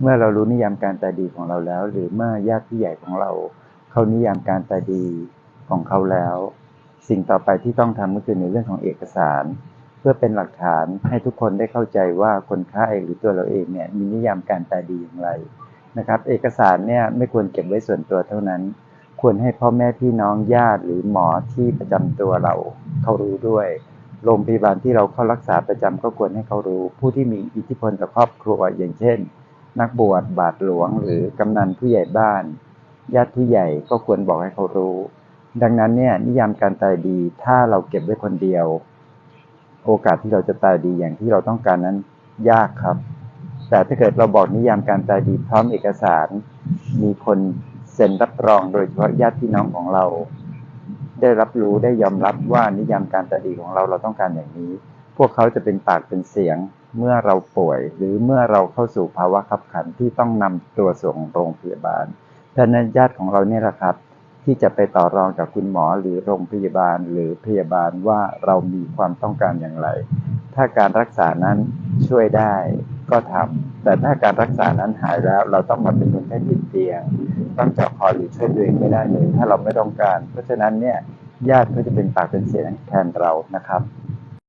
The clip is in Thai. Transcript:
เมื่อเรารู้นิยามการตายดีของเราแล้ว หรือเมื่อญาติผู้ใหญ่ของเราเขานิยามการตายดีของเขาแล้ว สิ่งต่อไปที่ต้องทำก็คือในเรื่องของเอกสาร เพื่อเป็นหลักฐานให้ทุกคนได้เข้าใจว่าคนไข้หรือตัวเราเองเนี่ยมีนิยามการตายดีอย่างไรนะครับ เอกสารเนี่ยไม่ควรเก็บไว้ส่วนตัวเท่านั้น ควรให้พ่อแม่พี่น้องญาติหรือหมอที่ประจำตัวเราเขารู้ด้วยโรงพยาบาลที่เราเข้ารักษาประจำก็ควรให้เขารู้ ผู้ที่มีอิทธิพลต่อครอบครัวอย่างเช่น นักบวชบาทหลวงหรือกำนันผู้ใหญ่บ้าน ญาติผู้ใหญ่ก็ควรบอกให้เขารู้ ดังนั้นเนี่ยนิยามการตายดีถ้าเราเก็บไว้คนเดียว โอกาสที่เราจะตายดีอย่างที่เราต้องการนั้นยากครับ แต่ถ้าเกิดเราบอกนิยามการตายดีพร้อมเอกสาร มีคนเซ็นรับรองโดยเฉพาะญาติพี่น้องของเรา ได้รับรู้ได้ยอมรับว่านิยามการตายดีของเราเราต้องการอย่างนี้ พวกเขาจะเป็นปากเป็นเสียง เมื่อเราป่วย หรือเมื่อเราเข้าสู่ภาวะขับขันที่ต้องนำตัวส่งโรงพยาบาลดังนั้นญาติของเราเนี่ยแหละครับ ที่จะไปต่อรองกับคุณหมอหรือโรงพยาบาลหรือพยาบาลว่าเรามีความต้องการอย่างไร ถ้าการรักษานั้นช่วยได้ก็ทำแต่ถ้าการรักษานั้นหายแล้วเราต้องมาเป็นคนแค่ติดเตียง ต้องเจาะคอหรือช่วยตัวเองไม่ได้เลยถ้าเราไม่ต้องการ เพราะฉะนั้นเนี่ยญาติก็จะเป็นปากเป็นเสียงแทนเรานะครับ